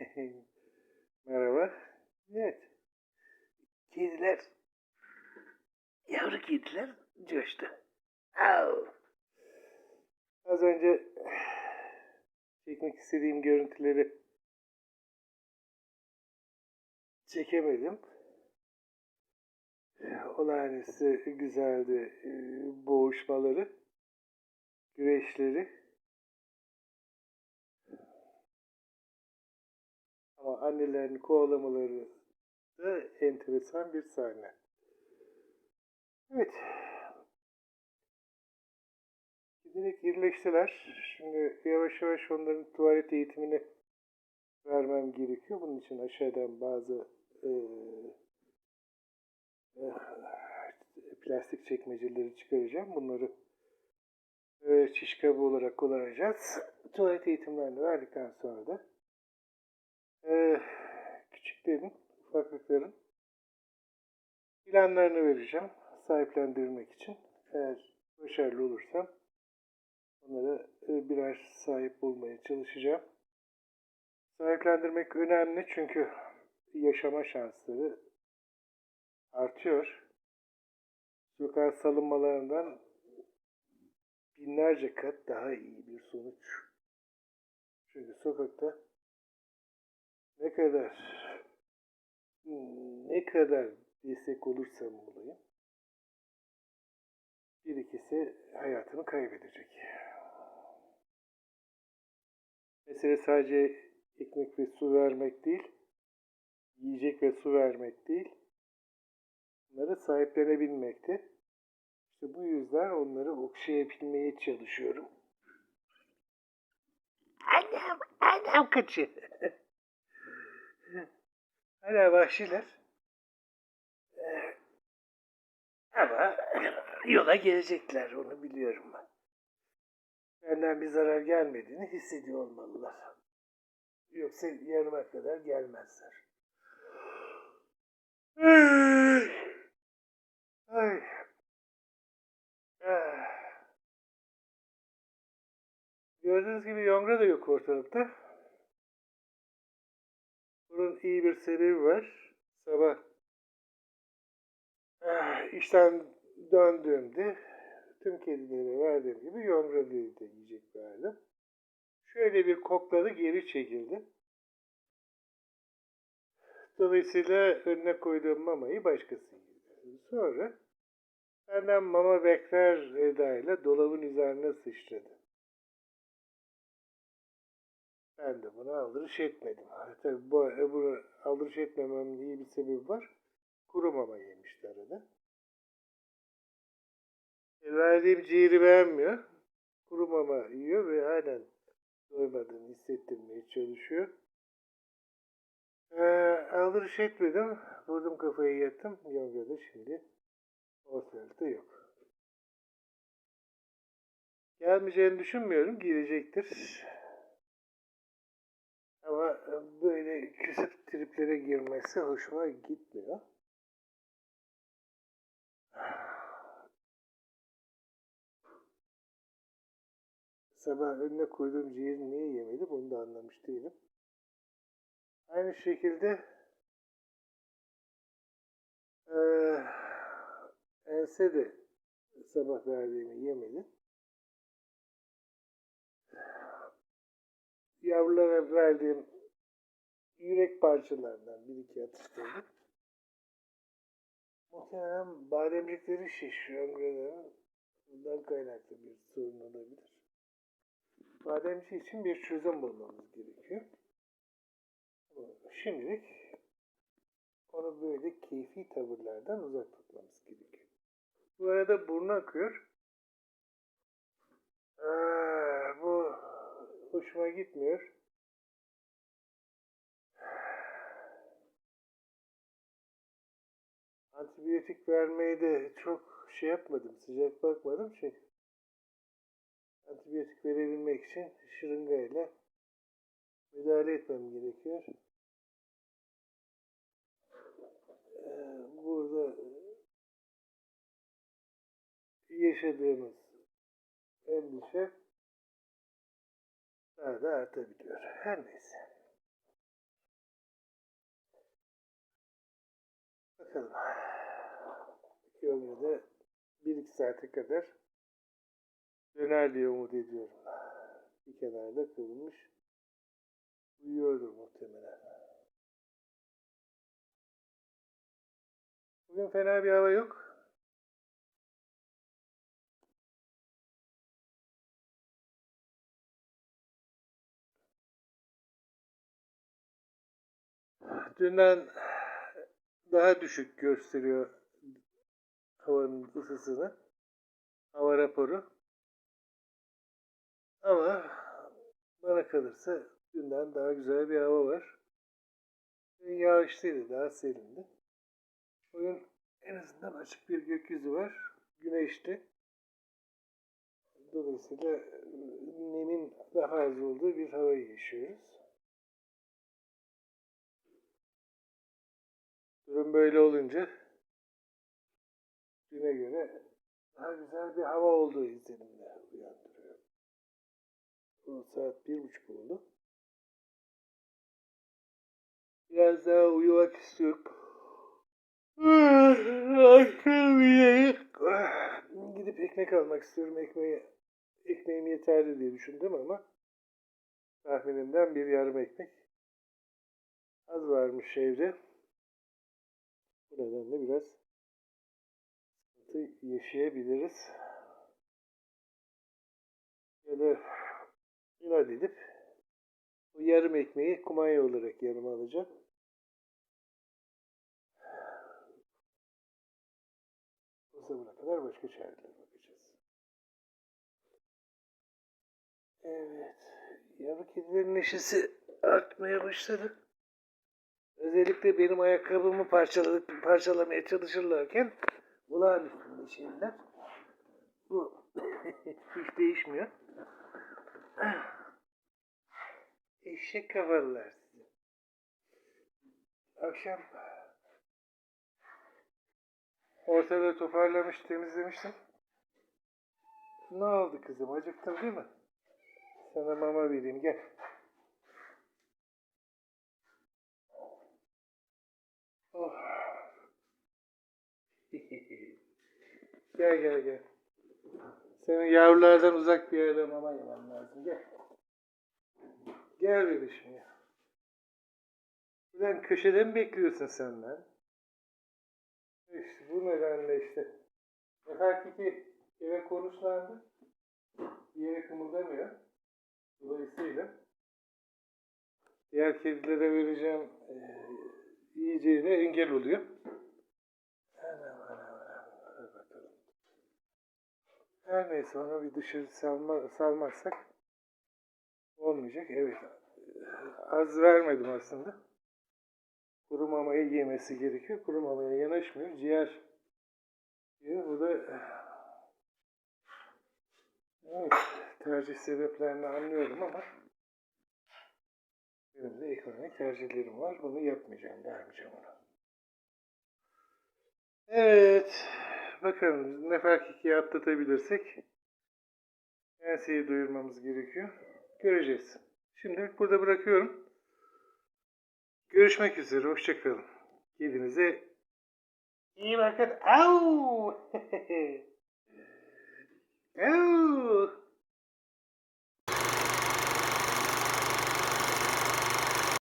Merhaba. Evet. Kediler, yavru kediler coştu. Au. Az önce çekmek istediğim görüntüleri çekemedim. Olağanüstü güzeldi e, boğuşmaları, güreşleri. Ama annelerin kovalamaları da enteresan bir sahne. Evet. Giderek irileştiler. Şimdi yavaş yavaş onların tuvalet eğitimini vermem gerekiyor. Bunun için aşağıdan bazı e, e, plastik çekmeceleri çıkaracağım. Bunları e, şiş kabı olarak kullanacağız. Tuvalet eğitimlerini verdikten sonra da e, küçüklerin, ufaklıkların planlarını vereceğim sahiplendirmek için. Eğer başarılı olursam onlara e, birer sahip bulmaya çalışacağım. Sahiplendirmek önemli çünkü yaşama şansları artıyor. Sokağa salınmalarından binlerce kat daha iyi bir sonuç. Çünkü sokakta kadar ne kadar destek olursam olayım bir ikisi hayatını kaybedecek. Mesele sadece ekmek ve su vermek değil, yiyecek ve su vermek değil, bunları sahiplenebilmekte. İşte bu yüzden onları okşayabilmeye çalışıyorum. Annem, annem kaçıyor. Hala vahşiler. Ee, Ama yola gelecekler onu biliyorum ben. Benden bir zarar gelmediğini hissediyor olmalılar. Yoksa yarıma kadar gelmezler. Ay. Ah. Gördüğünüz gibi yonga da yok ortalıkta. Bunun iyi bir sebebi var. Sabah ah, işten döndüğümde tüm kedilere verdiğim gibi yongralıyı da yiyecek verdim. Şöyle bir kokladı geri çekildi. Dolayısıyla önüne koyduğum mamayı başkası yedi. Sonra benden mama bekler edayla dolabın üzerine sıçradı. Ben de buna aldırış etmedim. Tabii bu, bunu aldırış etmememin iyi bir sebebi var. Kuru mama yemişti arada. E, verdiğim ciğeri beğenmiyor. Kuru mama yiyor ve halen doymadığını hissettirmeye çalışıyor. Ee, aldırış etmedim. Vurdum kafayı yattım. Yoga da şimdi ortalıkta yok. Gelmeyeceğini düşünmüyorum. Gelecektir. Ama böyle küsüp triplere girmesi hoşuma gitmiyor. Sabah önüne koyduğum ciğeri niye yemedi bunu da anlamış değilim. Aynı şekilde eee ense de sabah verdiğimi yemedi. Yavrulara verdiğim yürek parçalarından bir iki atıştırdım. Muhtemelen bademcikleri şişiyor yavruların. Bundan kaynaklı bir sorun olabilir. Bademci için bir çözüm bulmamız gerekiyor. Şimdilik onu böyle keyfi tavırlardan uzak tutmamız gerekiyor. Bu arada burnu akıyor. Aa, bu hoşuma gitmiyor. antibiyotik vermeyi de çok şey yapmadım, sıcak bakmadım çünkü antibiyotik verebilmek için şırınga ile müdahale etmem gerekiyor. Ee, burada e, yaşadığımız endişe daha da artabiliyor. Her neyse. Bakalım. Yolda 1-2 saate kadar döner diye umut ediyorum. Bir kenarda kırılmış. Uyuyordur muhtemelen. Bugün fena bir hava yok. Dünden daha düşük gösteriyor havanın ısısını. Hava raporu. Ama bana kalırsa dünden daha güzel bir hava var. Dün yağışlıydı, daha serindi. Bugün en azından açık bir gökyüzü var. Güneşli. Dolayısıyla nemin daha az olduğu bir havayı yaşıyoruz. Durum böyle olunca düne göre daha güzel bir hava olduğu izlenimle uyandırıyor. Bu saat bir buçuk oldu. Biraz daha uyumak istiyorum. Akşam. Gidip ekmek almak istiyorum. Ekmeği, ekmeğim yeterli diye düşündüm ama tahminimden bir yarım ekmek az varmış evde. Bu nedenle biraz sıkıntı yaşayabiliriz. Ya da inat edip bu yarım ekmeği kumanya olarak yarım alacağım. O zamana kadar başka çareler bakacağız. Evet. Yavru kedilerin neşesi artmaya başladı. Özellikle benim ayakkabımı parçaladık, parçalamaya çalışırlarken kulağın üstünde şeyler. Bu hiç değişmiyor. Eşek kafalılar size. Akşam ortalığı toparlamış, temizlemiştim. Ne oldu kızım? Acıktın değil mi? Sana mama vereyim gel. Gel gel gel. Senin yavrulardan uzak bir yerde mama yemen lazım. Gel. Gel bebişim ya. Ulan köşede mi bekliyorsun sen lan? İşte bu nedenle işte. Fark ki eve konuşlandı. Bir yere kımıldamıyor. Dolayısıyla diğer kedilere vereceğim eee yiyeceğine engel oluyor. Her neyse onu bir dışarı salma, salmazsak olmayacak. Evet. Az vermedim aslında. Kuru mamayı yemesi gerekiyor. Kuru mamaya yanaşmıyor. Ciğer diyor. Bu da evet, tercih sebeplerini anlıyorum ama benim de ekonomik tercihlerim var. Bunu yapmayacağım. Vermeyeceğim ona. Evet. Bakalım ne fark ikiye atlatabilirsek enseyi duyurmamız gerekiyor. Göreceğiz. Şimdilik burada bırakıyorum. Görüşmek üzere. Hoşçakalın. Kendinize iyi bakın. Au! Au!